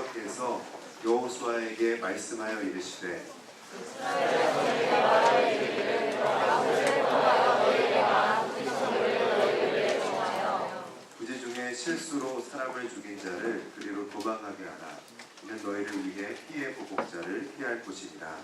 여호와께서 여호수아에게 말씀하여 이르시되 부지 중에 실수로 사람을 죽인 자를 그리로 도망하게 하라. 이는 너희를 위해 피해 보복자를 피할 곳이니라.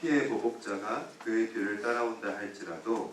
피해 보복자가 그의 뒤를 따라온다 할지라도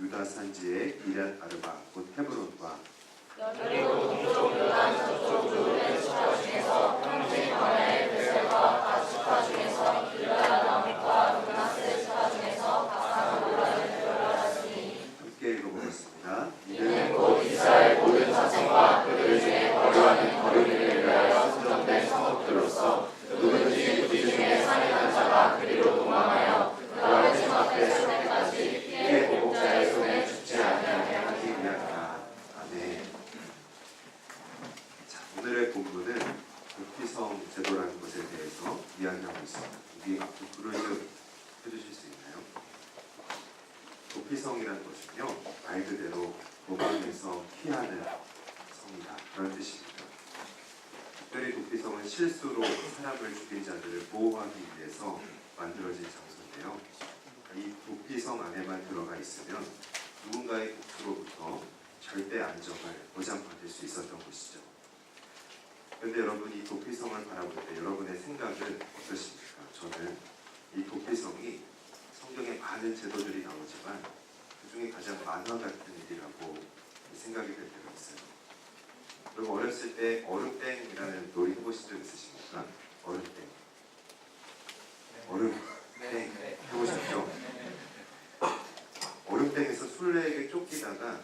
유다 산지의 이란 아르바 곧 헤브론과 함께 읽어보겠습니다. 이는 곧 이스라엘 모든 자손과 그들 중에 거류하는 거류를 위하여 선정된 성읍들로서 누구든지 부지 중에 살인한 자가 그리로 도망하여 그 아버지 앞에 설 때까지 피해 보복자의 손에 죽지 아니하게 하기 위함이라. 아멘. 자, 오늘의 본문은 도피성 제도라는 것에 대해서 이야기하고 있습니다. 여기 앞으로 좀 해주실 수 있나요? 도피성이라는 것은요 말 그대로 도망에서 피하는 성이다 그런 뜻입니다. 특별히 도피성은 실수로 사람을 죽인 자들을 보호하기 위해서 만들어진 장소인데요. 이 도피성 안에만 들어가 있으면 누군가의 복수로부터 절대 안정을 보장받을 수 있었던 곳이죠. 그런데 여러분 이 도피성을 바라볼 때 여러분의 생각은 어떠십니까? 저는 이 도피성이 성경에 많은 제도들이 나오지만 그 중에 가장 만화 같은 일이라고 생각이 될 때가 있어요. 여러분 어렸을 때 얼음땡이라는 놀이 해보신 적 있으십니까? 얼음땡. 얼음땡 해보셨죠? 얼음땡에서 술래에게 쫓기다가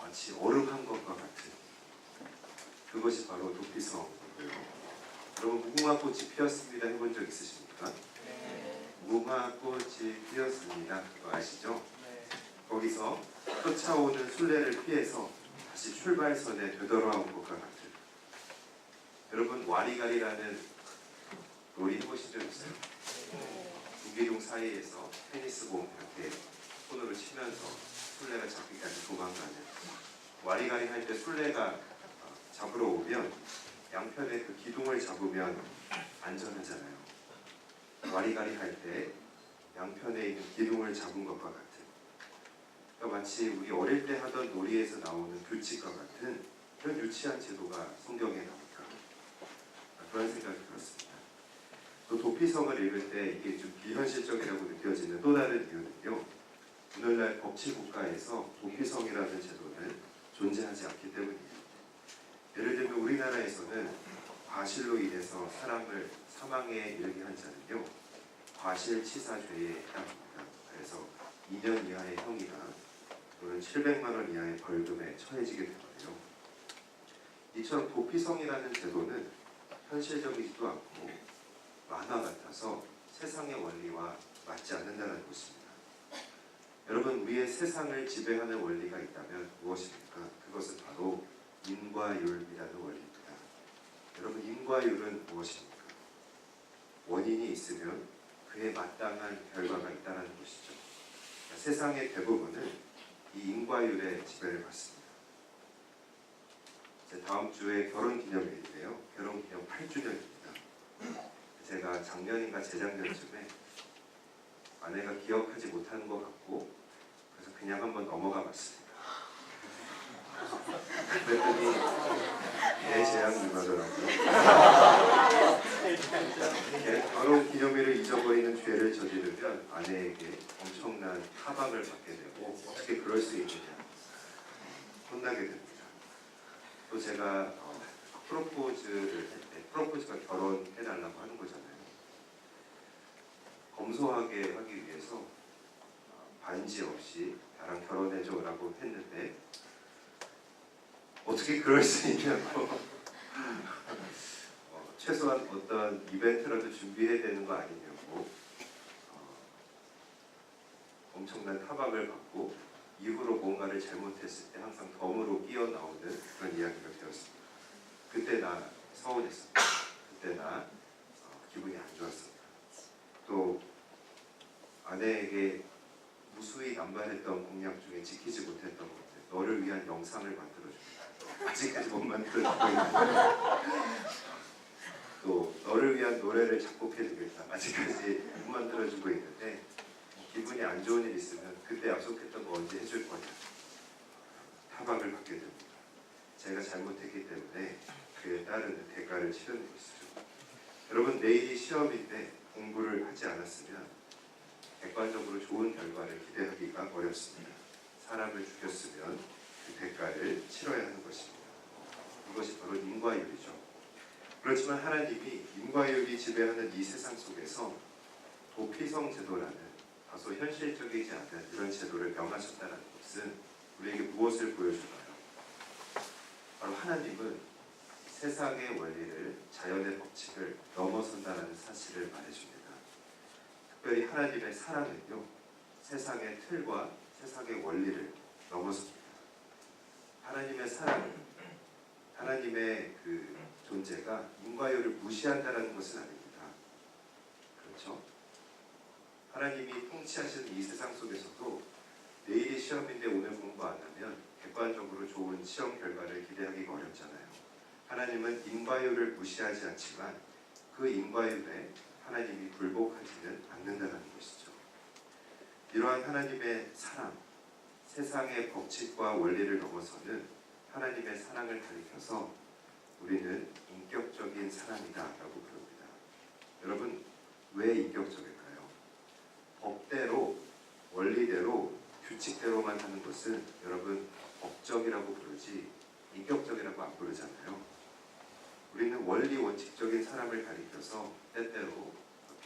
마치 얼음 한 것과 같은 그것이 바로 도피성이고요. 여러분 무궁화 꽃이 피었습니다 해본 적 있으십니까? 무궁화 꽃이 피었습니다. 그거 아시죠? 거기서 쫓아오는 술래를 피해서 다시 출발선에 되돌아온 것과 같은 여러분 와리가리라는 놀이 해보신 적 있어요? 두개종 사이에서 테니스 공 이렇게 손으로 치면서 술래가 잡기까지 도망가는 와리가리 할 때 술래가 어, 잡으러 오면 양편의 그 기둥을 잡으면 안전하잖아요. 와리가리 할 때 양편에 있는 기둥을 잡은 것과 같은 그러니까 마치 우리 어릴 때 하던 놀이에서 나오는 규칙과 같은 그런 유치한 제도가 성경에 나올까 그런 생각이 들었습니다. 또 도피성을 읽을 때 이게 좀 비현실적이라고 느껴지는 또 다른 이유는요. 오늘날 법치 국가에서 도피성이라는 제도는 존재하지 않기 때문입니다. 예를 들면 우리나라에서는 과실로 인해서 사람을 사망에 이르게 한 자는요 과실치사죄에 해당합니다. 그래서 2년 이하의 형이나 또는 700만 원 이하의 벌금에 처해지게 되거든요. 이처럼 도피성이라는 제도는 현실적이지도 않고 만화 같아서 세상의 원리와 맞지 않는다는 것입니다. 여러분 우리의 세상을 지배하는 원리가 있다면 무엇입니까? 그것은 바로 인과율이라는 원리입니다. 여러분 인과율은 무엇입니까? 원인이 있으면 그에 마땅한 결과가 있다는 것이죠. 그러니까 세상의 대부분은 이 인과율의 지배를 받습니다. 제 다음 주에 결혼 기념일인데요. 결혼 기념 8주년입니다. 제가 작년인가 재작년쯤에 아내가 기억하지 못하는 것 같고 그래서 그냥 한번 넘어가 봤습니다. 그랬더니 내 재앙이 임하더라고요. 결혼 기념일을 잊어버리는 죄를 저지르면 아내에게 엄청난 타박을 받게 되고 어떻게 그럴 수 있느냐 혼나게 됩니다. 또 제가 어, 프로포즈를 프로포즈가 결혼해달라고 하는 거잖아요. 검소하게 하기 위해서 어, 반지 없이 나랑 결혼해줘라고 했는데 어떻게 그럴 수 있냐고 어, 최소한 어떤 이벤트라도 준비해야 되는 거 아니냐고 어, 엄청난 타박을 받고 이후로 뭔가를 잘못했을 때 항상 덤으로 끼어 나오는 그런 이야기가 되었습니다. 그때 나 서운했습니다. 그때 나 어, 기분이 안 좋았습니다. 또 아내에게 무수히 남발했던 공약 중에 지키지 못했던 것들 너를 위한 영상을 만들어주겠다. 아직까지 못 만들어주고 있는데 또 너를 위한 노래를 작곡해주겠다. 아직까지 못 만들어주고 있는데 기분이 안 좋은 일 있으면 그때 약속했던 거 언제 해줄 거냐 타박을 받게 됩니다. 제가 잘못했기 때문에 그에 따르는 대가를 치르는 것이죠. 여러분 내일이 시험인데 공부를 하지 않았으면 객관적으로 좋은 결과를 기대하기가 어렵습니다. 사람을 죽였으면 그 대가를 치러야 하는 것입니다. 이것이 바로 인과율이죠. 그렇지만 하나님이 인과율이 지배하는 이 세상 속에서 도피성 제도라는 다소 현실적이지 않은 이런 제도를 명하셨다는 것은 우리에게 무엇을 보여줄까요? 바로 하나님은 세상의 원리를 자연의 법칙을 넘어선다는 사실을 말해줍니다. 특별히 하나님의 사랑은요 세상의 틀과 세상의 원리를 넘어섭니다. 하나님의 사랑은 하나님의 그 존재가 인과율을 무시한다는 것은 아닙니다. 그렇죠? 하나님이 통치하시는 이 세상 속에서도 내일이 시험인데 오늘 공부 안 하면 객관적으로 좋은 시험 결과를 기대하기가 어렵잖아요. 하나님은 인과율을 무시하지 않지만 그 인과율에 하나님이 굴복하지는 않는다는 것이죠. 이러한 하나님의 사랑, 세상의 법칙과 원리를 넘어서는 하나님의 사랑을 가리켜서 우리는 인격적인 사랑이다라고 부릅니다. 여러분 왜 인격적일까요? 법대로 원리대로 규칙대로만 하는 것은 여러분 법적이라고 부르지 인격적이라고 안 부르잖아요. 우리는 원리 원칙적인 사람을 가리켜서 때때로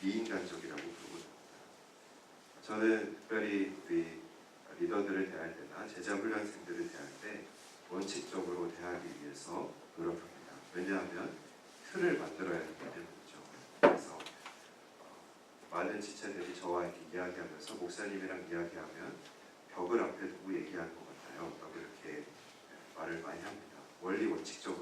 비인간적이라고 부르고 저는 특별히 우리 리더들을 대할 때나 제자 훈련생들을 대할 때 원칙적으로 대하기 위해서 노력합니다. 왜냐하면 틀을 만들어야 하기 때문이죠. 그래서 어, 많은 지체들이 저와 이렇게 이야기하면서 목사님이랑 이야기하면 벽을 앞에 두고 얘기하는 것 같아요. 라고 이렇게 말을 많이 합니다. 원리 원칙적으로.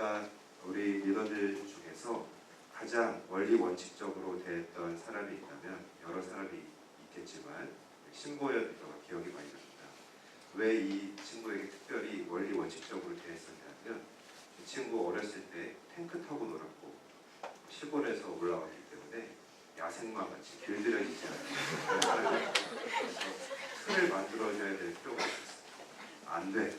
제가 우리 리더들 중에서 가장 원리 원칙적으로 대했던 사람이 있다면 여러 사람이 있겠지만 리더가 기억이 많이 납니다. 왜 이 친구에게 특별히 원리 원칙적으로 대했었냐면 이 친구 어렸을 때 탱크 타고 놀았고 시골에서 올라왔기 때문에 야생마 같이 길들여지지. 그래서 틀을 만들어줘야 될 필요가 있었어요. 안 돼.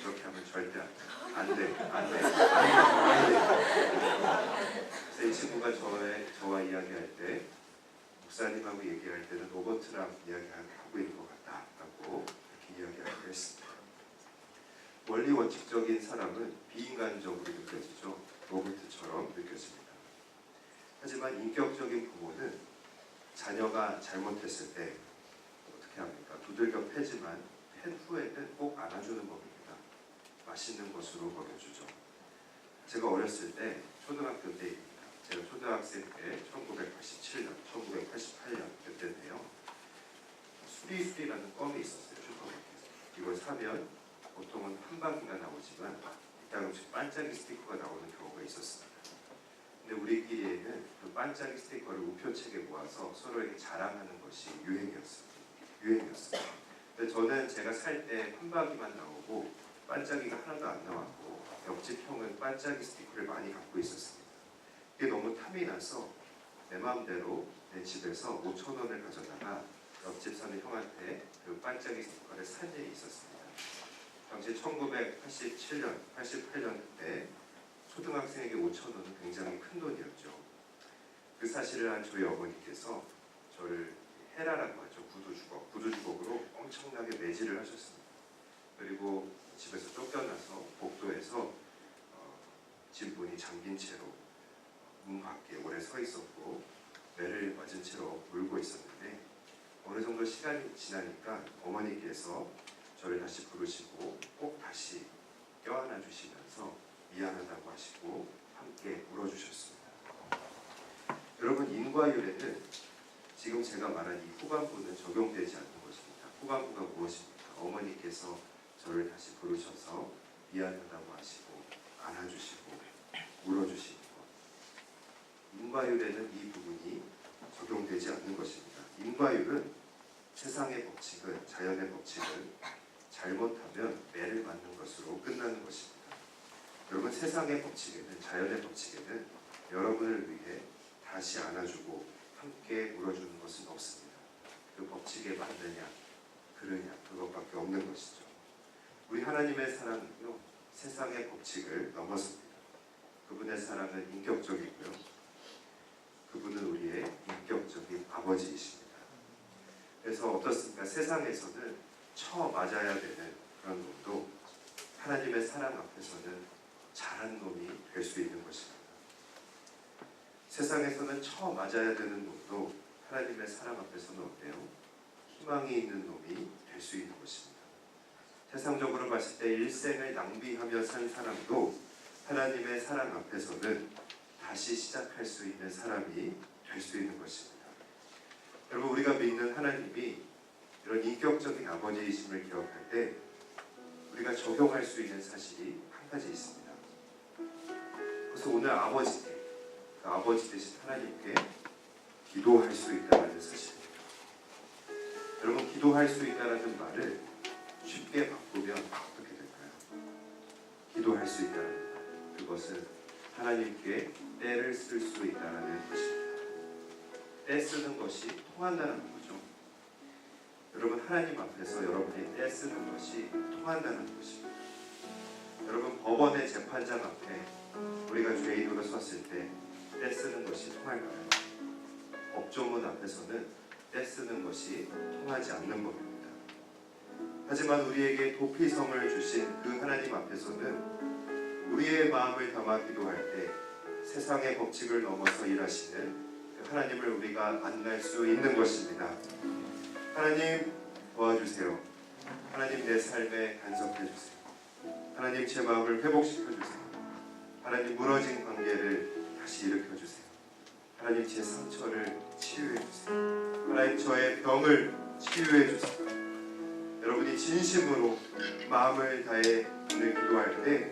이렇게 하면 절대 안 돼. 안 돼. 안 돼. 안 돼. 안 돼. 그래서 이 친구가 저의, 저와 이야기할 때 목사님하고 얘기할 때는 로버트랑 이야기하고 있는 것 같다라고 이렇게 이야기하기로 했습니다. 원리 원칙적인 사람은 비인간적으로 느껴지죠. 로버트처럼 느껴집니다. 하지만 인격적인 부모는 자녀가 잘못했을 때 어떻게 합니까? 두들겨 패지만 팬 후에는 꼭 안아주는 법입니다. 맛있는 것으로 먹여주죠. 제가 어렸을 때 초등학교 때입니다. 제가 초등학생 때 1987년, 1988년 그때인데요. 수리수리라는 껌이 있었어요. 슈퍼마켓에. 이걸 사면 보통은 한 바퀴가 나오지만 이따금씩 반짝이 스티커가 나오는 경우가 있었습니다. 근데 우리끼리에는 그 반짝이 스티커를 우표책에 모아서 서로에게 자랑하는 것이 유행이었습니다. 유행이었어요. 근데 저는 제가 살 때한 바퀴만 나오고 반짝이가 하나도 안 나왔고 옆집 형은 반짝이 스티커를 많이 갖고 있었습니다. 그게 너무 탐이 나서 내 마음대로 내 집에서 5천 원을 가져다가 옆집 사는 형한테 그 반짝이 스티커를 산 일이 있었습니다. 당시 1987년, 88년 때 초등학생에게 5천 원은 굉장히 큰 돈이었죠. 그 사실을 한 저희 어머니께서 저를 헤라라고 하죠. 구두주걱. 구두주걱으로 엄청나게 매질을 하셨습니다. 그리고 집에서 쫓겨나서 복도에서 진분이 잠긴 채로 문 밖에 오래 서 있었고 매를 맞은 채로 울고 있었는데 어느 정도 시간이 지나니까 어머니께서 저를 다시 부르시고 꼭 다시 껴안아 주시면서 미안하다고 하시고 함께 울어주셨습니다. 여러분 인과율에는 지금 제가 말한 이 후반부는 적용되지 않는 것입니다. 후반부가 무엇입니까? 어머니께서 저를 다시 부르셔서 미안하다고 하시고 안아주시고 울어주시는 것. 인과율에는 이 부분이 적용되지 않는 것입니다. 인과율은 세상의 법칙은 자연의 법칙은 잘못하면 매를 맞는 것으로 끝나는 것입니다. 여러분 세상의 법칙에는 자연의 법칙에는 여러분을 위해 다시 안아주고 함께 울어주는 것은 없습니다. 그 법칙에 맞느냐 그러냐 그것밖에 없는 것이죠. 우리 하나님의 사랑은요 세상의 법칙을 넘어섭니다. 그분의 사랑은 인격적이고요. 그분은 우리의 인격적인 아버지이십니다. 그래서 어떻습니까? 세상에서는 처 맞아야 되는 그런 놈도 하나님의 사랑 앞에서는 잘한 놈이 될 수 있는 것입니다. 세상에서는 처 맞아야 되는 놈도 하나님의 사랑 앞에서는 어때요? 희망이 있는 놈이 될 수 있는 것입니다. 세상적으로 봤을 때 일생을 낭비하며 산 사람도 하나님의 사랑 앞에서는 다시 시작할 수 있는 사람이 될 수 있는 것입니다. 여러분 우리가 믿는 하나님이 이런 인격적인 아버지이심을 기억할 때 우리가 적용할 수 있는 사실이 한 가지 있습니다. 그래서 오늘 아버지께 그 아버지 되신 하나님께 기도할 수 있다는 사실입니다. 여러분 기도할 수 있다는 말을 쉽게 바꾸면 어떻게 될까요? 기도할 수 있다는 말 그것은 하나님께 때를 쓸 수 있다는 것입니다. 때 쓰는 것이 통한다는 거죠. 여러분 하나님 앞에서 여러분이 때 쓰는 것이 통한다는 것입니다. 여러분 법원의 재판장 앞에 우리가 죄인으로 섰을 때 때 쓰는 것이 통할까요? 법조문 앞에서는 때 쓰는 것이 통하지 않는 겁니다. 하지만 우리에게 도피성을 주신 그 하나님 앞에서는 우리의 마음을 담아 기도할 때 세상의 법칙을 넘어서 일하시는 그 하나님을 우리가 만날 수 있는 것입니다. 하나님 도와주세요. 하나님 내 삶에 간섭해 주세요. 하나님 제 마음을 회복시켜 주세요. 하나님 무너진 관계를 다시 일으켜 주세요. 하나님 제 상처를 치유해 주세요. 하나님 저의 병을 치유해 주세요. 여러분이 진심으로 마음을 다해 오늘 기도할 때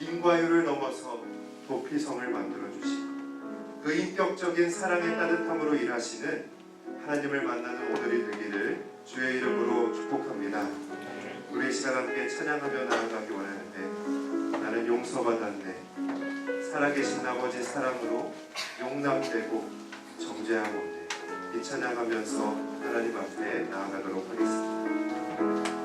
인과율을 넘어서 도피성을 만들어 주시고 그 인격적인 사랑의 따뜻함으로 일하시는 하나님을 만나는 오늘이 되기를 주의 이름으로 축복합니다. 우리 이 시간 함께 찬양하며 나아가기 원하는데 나는 용서받았네. 살아계신 아버지 사랑으로 용납되고 정죄하고 이 찬양하면서 하나님 앞에 나아가도록 하겠습니다. Thank you.